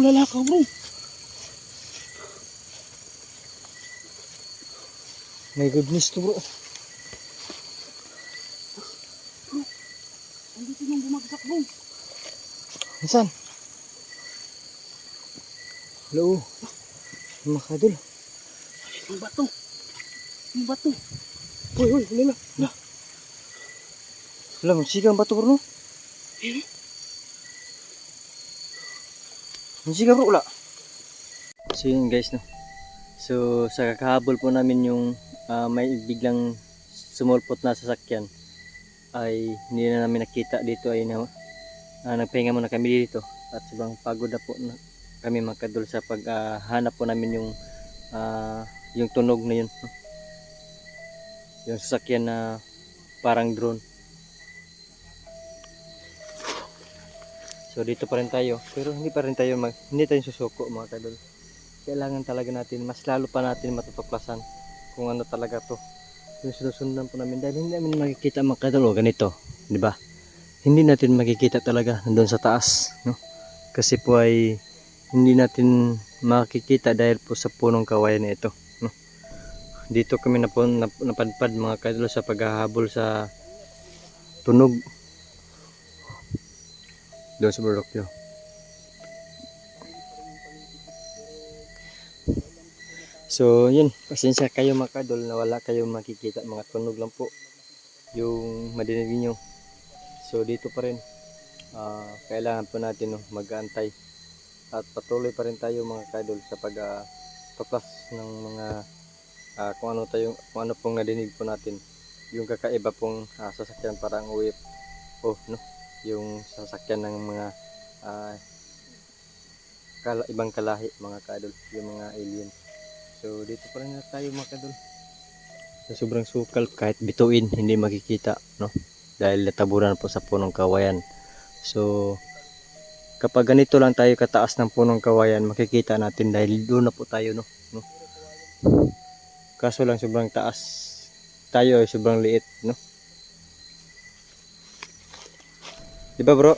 bulalakaw bro. My goodness to bro. Andito yung bumagsak bro. Saan? Hello. Mga kadol. Yung bato. Yung bato. Uy, uy, wala na. Wala, magsigang bato bro no? Eh? Magsigang bro, wala. So yun guys no. So sa kakahabol po namin yung ah, may biglang sumulpot na sasakyan ay hindi na namin nakita dito ay na, ah, nagpahinga muna kami dito at sobrang pagod na po na kami mga kadol sa paghanap po namin yung ah, yung tunog na yun yung sasakyan na parang drone so dito pa rin tayo. Pero hindi pa rin tayo mag, hindi tayo susuko mga kadol kailangan talaga natin mas lalo pa natin matutuklasan kung ano talaga to. Yung sinusundan po namin. Dahil hindi namin makikita mga kadol o ganito di ba? Hindi natin makikita talaga nandun sa taas no? Kasi po ay hindi natin makikita dahil po sa punong kawayan na ito no? Dito kami na nap, napadpad mga kadol sa paghahabol sa tunog doon sa bundok So, yun. Pasensya kayo mga kadol na wala kayo makikita. Mga tunog lang po yung madinig nyo. So, dito pa rin. ah, kailangan po natin no, mag-aantay. At patuloy pa rin tayo mga kadol sa pag ah, tuklas ng mga ah, kung ano tayo kung ano pong nadinig po natin yung kakaiba pong ah, sasakyan parang uwi oh no yung sasakyan ng mga ah, kala, ibang kalahi mga kadol yung mga alien So dito pa rin tayo mga kadol. Sa sobrang sukal kahit bituin hindi makikita no dahil natabunan po sa punong kawayan. So kapag ganito lang tayo kataas ng punong kawayan makikita natin dahil doon na po tayo no. no? Kaso lang sobrang taas tayo ay sobrang liit no. Di ba bro?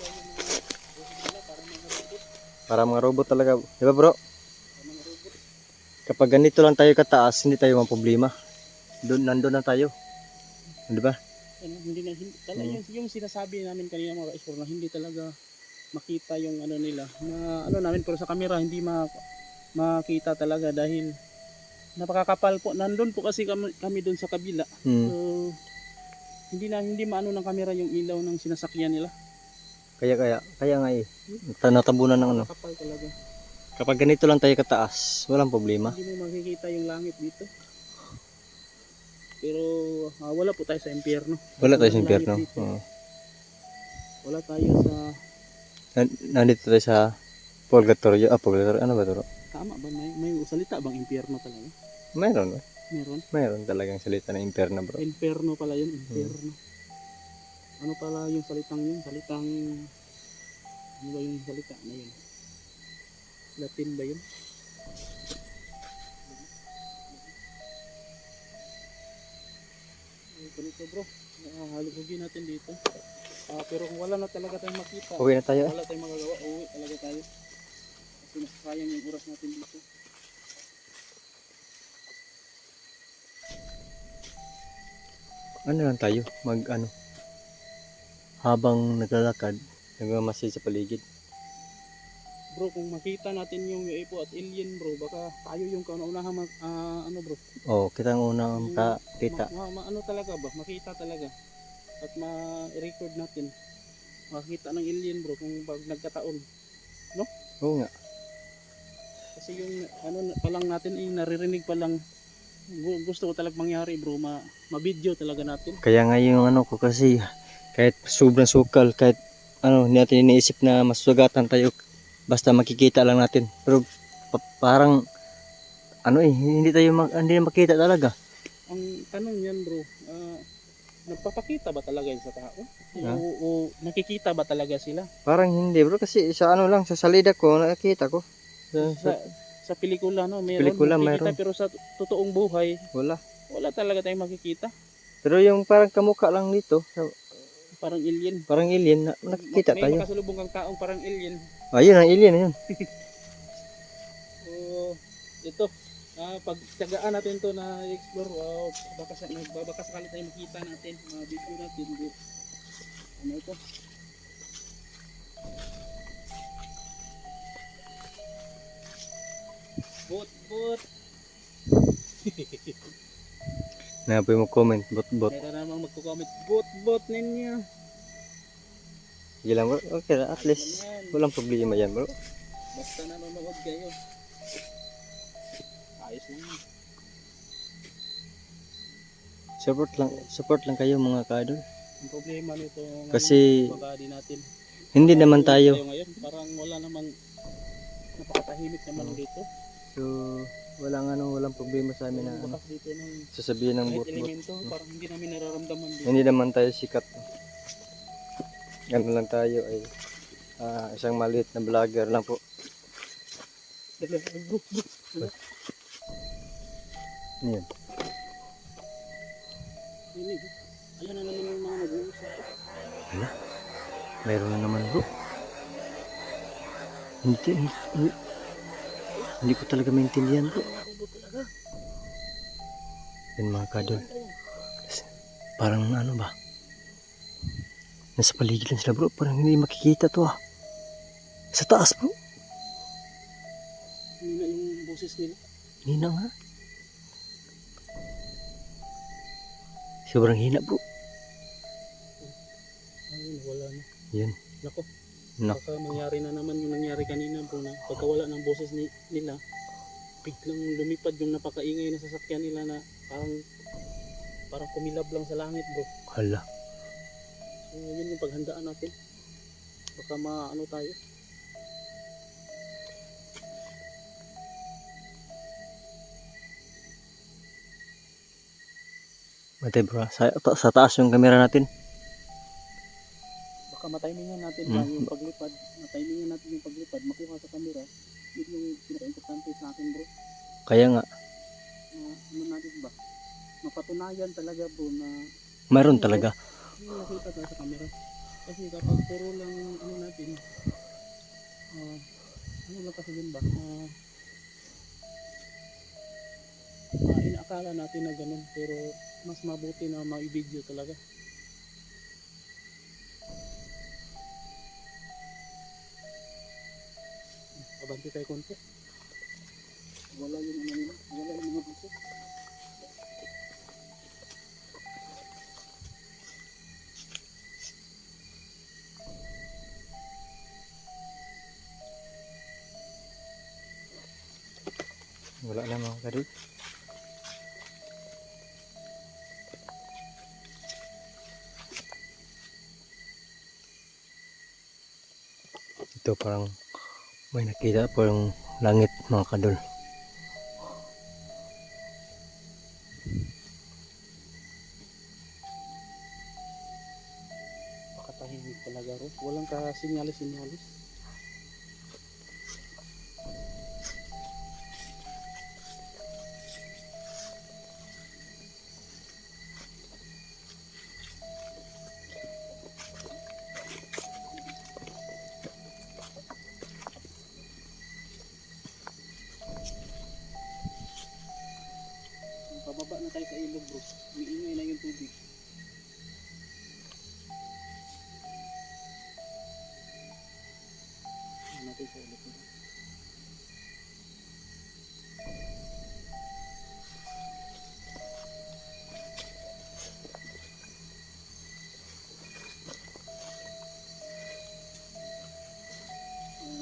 Para mga robot talaga. Di ba bro? Kapag ganito lang tayo kataas, hindi tayo mga problema. Doon, nandun na tayo. Di ba? Hindi na, hindi, talaga yung, yung sinasabi namin kanina mga ka na hindi talaga makita yung ano nila. Na, ano namin, pero sa camera hindi ma, makita talaga dahil napakakapal po. Nandun po kasi kami, kami doon sa kabila. Hmm. So, hindi na hindi maano ng camera yung ilaw ng sinasakyan nila. Kaya, kaya, kaya nga eh. Ta- Natabunan ng ano. Kapal talaga. Kapag ganito lang tayo kataas, walang problema. Hindi mo makikita yung langit dito. Pero ah, wala po tayo sa impyerno. Wala tayo sa impyerno. Oo. Wala tayo sa Nan- Nandito tayo sa purgatorio. Ah, purgatorio. Ano ba ito? tama ba may may salita bang impyerno talaga? Mayroon. eh. Meron. Mayroon talagang salita na impyerno bro. Inferno pala yun, inferno. Ano pala yung salitang yun? Salitang ano ba yung salita na yun? Latin ba yun? Ganito bro, haluhugin natin dito. Ah, pero kung wala na talaga tayong makita, Uwi na tayo. wala tayong magagawa, uwi talaga tayo. Kasi masasayang yung oras natin dito. Ano lang tayo? Mag ano? Habang naglalakad, nagmamasid sa paligid. Bro, kung makita natin yung UFO at alien bro, baka tayo yung kauna-unahan mag, ah, ano bro, Oh, kita ang unang kita. Ma, ma- ano talaga ba? Makita talaga. At ma-record natin. Makita ng alien bro kung pag nagkataon. Oo nga. Kasi yung ano pa lang natin ay naririnig pa lang gu- gusto ko talaga mangyari bro ma ma-video talaga natin. Kaya nga yung ano ko kasi kahit sobrang sukal, kahit ano, hindi natin iniisip na masugatan tayo basta makikita lang natin. Pero pa- parang ano eh, hindi tayo mag, hindi makita talaga. Ang tanong yan bro, ah, nagpapakita ba talaga sa tao? Ha? O, o nakikita ba talaga sila? Parang hindi bro kasi sa ano lang, sa salida ko, nakikita ko. Sa, Sa, sa, sa pelikula no, meron Pelikula, makikita, meron. pero sa to- totoong buhay wala. wala talaga tayong makikita. Pero yung parang kamukha lang dito, Parang alien. parang alien, na, nakikita may tayo. makasalubong kang taong parang alien. Ayun ang alien, ayun. ito, ah pagtyagaan natin to na i-explore, wow, baka, sa, baka sakali tayo makita natin, mga video natin. Ano ito? Bot, bot. Na po mo comment, bot bot. Meron namang magko-comment, bot, bot ninyo. Sige lang bro. Okay ra, at least walang problema yan bro. Basta nanonood kayo. Ayos lang. Support lang, support lang kayo mga kadol. Ang problema nito Kasi natin hindi naman tayo. ngayon, parang wala namang napakatahimik naman dito. So, walang ano, walang problema sa amin na ano, Bakas dito ng sasabihin ng kahit bot bot. elemento, parang hindi namin nararamdaman dito. Hindi naman tayo sikat. Ano lang tayo ay ah, isang maliit na vlogger lang po. Ayan. Ayan na naman yung mga nag-uusap. Meron na naman bro. Hindi, hindi, hindi, hindi ko talaga maintindihan talaga? Yan mga kadol. Parang ano ba? Nasa paligid lang sila bro. Parang hindi makikita to ah. Sa taas bro. Hindi na yung boses nila. Hindi na nga. Sobrang hina bro. Ayun, wala na. Yan. Nako, Nak. baka mangyari na naman yung nangyari kanina bro na pagkawala ng boses ni, nila, biglang lumipad yung napakaingay na sasakyan nila na parang parang kumilab lang sa langit bro. Hala. So yun yung paghandaan natin. Baka maano tayo. Matay bro. Sa, ta- sa taas yung camera natin. Baka matimingan natin Mm. yung paglipad. Matimingan natin yung paglipad. Makuha sa camera. Yun yung pinaka-importante sa akin bro. Kaya nga. Na, ano natin ba? Mapatunayan talaga bro na Mayroon talaga. yung nakita tayo sa camera. Kasi kapag puro lang ano natin, ah, ano lang kasi din ba? Ah, ah, inaakala natin na ganun pero mas mabuti na ma-video talaga. Abante tayo konti. Wala yung ano nila, wala yung mga buso. Wala na mga kadol. Ito parang may nakita parang langit mga kadol. Pakatahimik talaga ro. Walang kasinyalis-sinyalis. Sa ulit nila.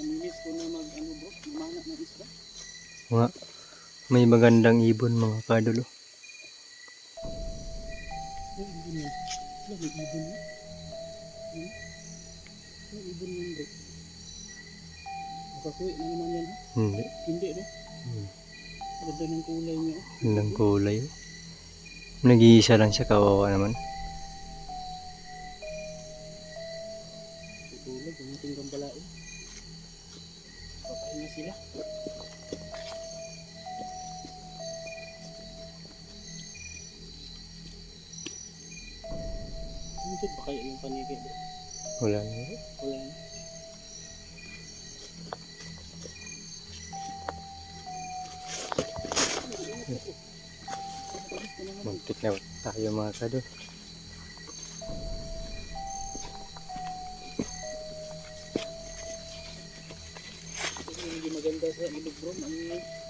Minis ko na mag bro, mamana ng isda. Mga may magandang ibon mga kadol. oh. Ay, ibon yan. May ibon yan. May ibon yan bro. Makakuwi na naman yan? Hindi. Hindi no? Hmm. Ganda ng kulay niya. oh. Gandang kulay. Nag-iisa lang siya kawawa naman. Tutulog ang ating gambalain. Pakain na sila. Ano ba kaya yung panigid? Wala na. Wala na. Muntik na tayo mga kadol.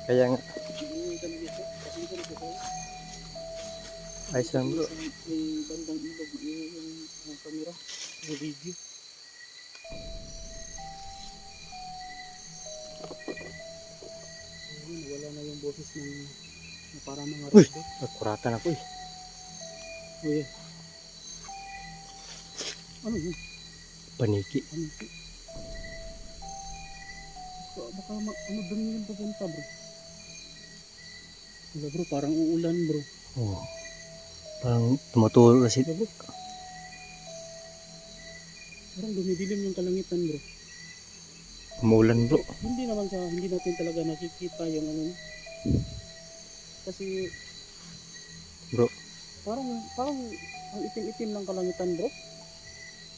Kaya nga, ayos lang bro. May bandang ilog, yung camera, yung video. Wala na yung boses ng para mga Uy! rado. Nakuratan ako eh. Uy. Ano yun? Paniki. Ano ito? Baka, baka ma, ano doon yung pupunta bro? Wala bro, parang uulan bro. Oh. Parang tumutulo na si... Wala bro. Parang dumidilim yung kalangitan bro. Umuulan bro. Hindi naman sa, hindi natin talaga nakikita yung ano. Kasi Bro. parang, parang ang itim-itim ng kalangitan bro.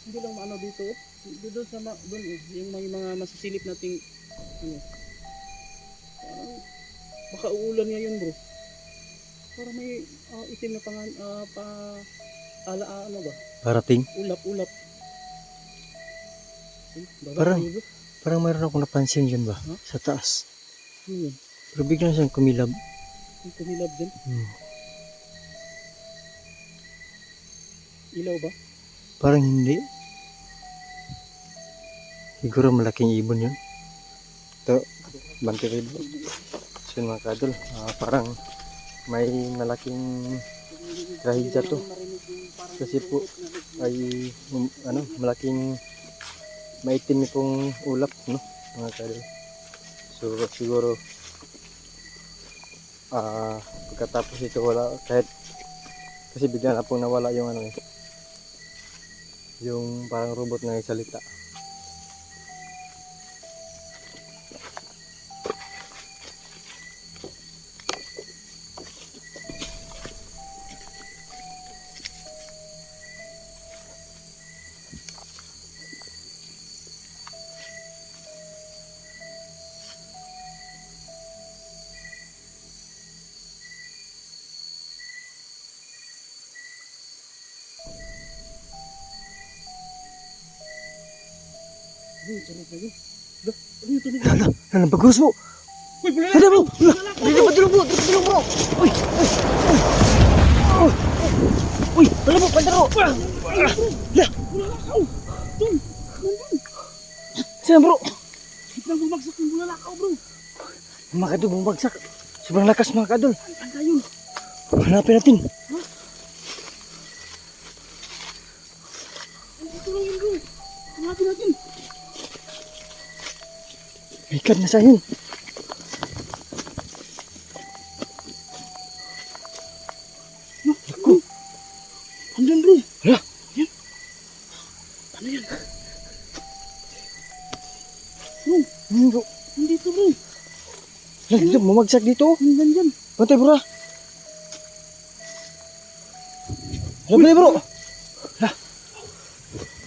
Hindi lang ano dito. oh. Doon sa, ma- doon eh, yung may mga masisilip nating ano. Parang baka uulan ngayon bro. Parang may ah, itim na pangan, ah, pa, ala, ah, ano ba? Parating. Ulap-ulap. Eh, baba Parang- tayo, bro. Parang mayroon akong napansin dyan ba? Huh? Sa taas. Yun? Pero biglang siyang kumilab. Yung kumilab dyan. Hmm. Ilaw ba? Parang hindi. Siguro malaking ibon yun. Ito, rin bro. So yun mga kadol, ah, parang may malaking Rahidya to. Kasi po, ay um, ano, malaking maitim itong ulap, no? Mga kadol. So siguro ah pagkatapos ito wala kahit kasi bigla na pong nawala yung ano eh yung parang robot na salita. Uy, tunog na yun. Dah, ano tunog? Hala, hala, bagus po. Uy, bulala! Hala bro, hala, dito patulong bro, patulong bro. Uy, uy, uy. Uy, uy, hala bro, pandar bro. Hala, Bulalakaw! Doon! Nandun! saan bro? Biglang bumagsak yung bulalakaw, bro! Mga kadol, bumagsak. Sobrang lakas mga kadol. Yun! Hanapin natin. Lang yun, bro! Hanapin natin! May kad na sa yun. Naku! Andun, bro! Hala, Ano yan? ano bro? Nandito, bro! Hala, dito, bumagsak dito. Nandyan dyan! Bantay bro. Hala, bro. Hala.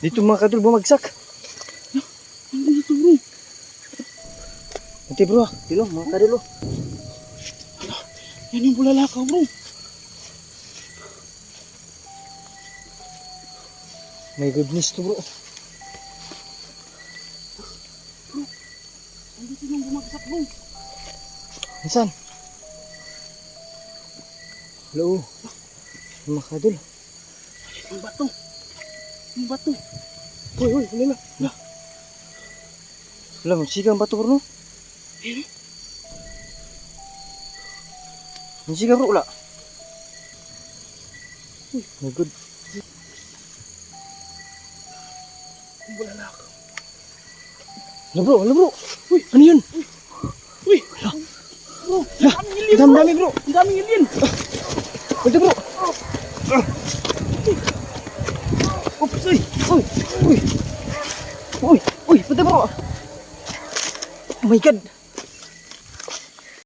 Dito mga kadol, bumagsak. Nandito, bro! Bantay bro, ah. dito mga kadol. oh. Yan yung bulalakaw, bro! My goodness to bro. Nandito yung bumagsak, bro! Saan? Hello. Mga kadol. Yung bato! Yung bato! Uy, uy, wala na. Wala. Wala, magsigang bato bro, no? Eh, Magsigang bro, wala. Uy, my god. yung bulalakaw! Hala bro, hala bro. Uy, ano yun? Uy! Bro! Ang daming alien, Dami, bro! dami bro. Ang daming alien! Ito bro. Oops, uy. Uy, uy. Uy, uy, pati bro. Oh my god.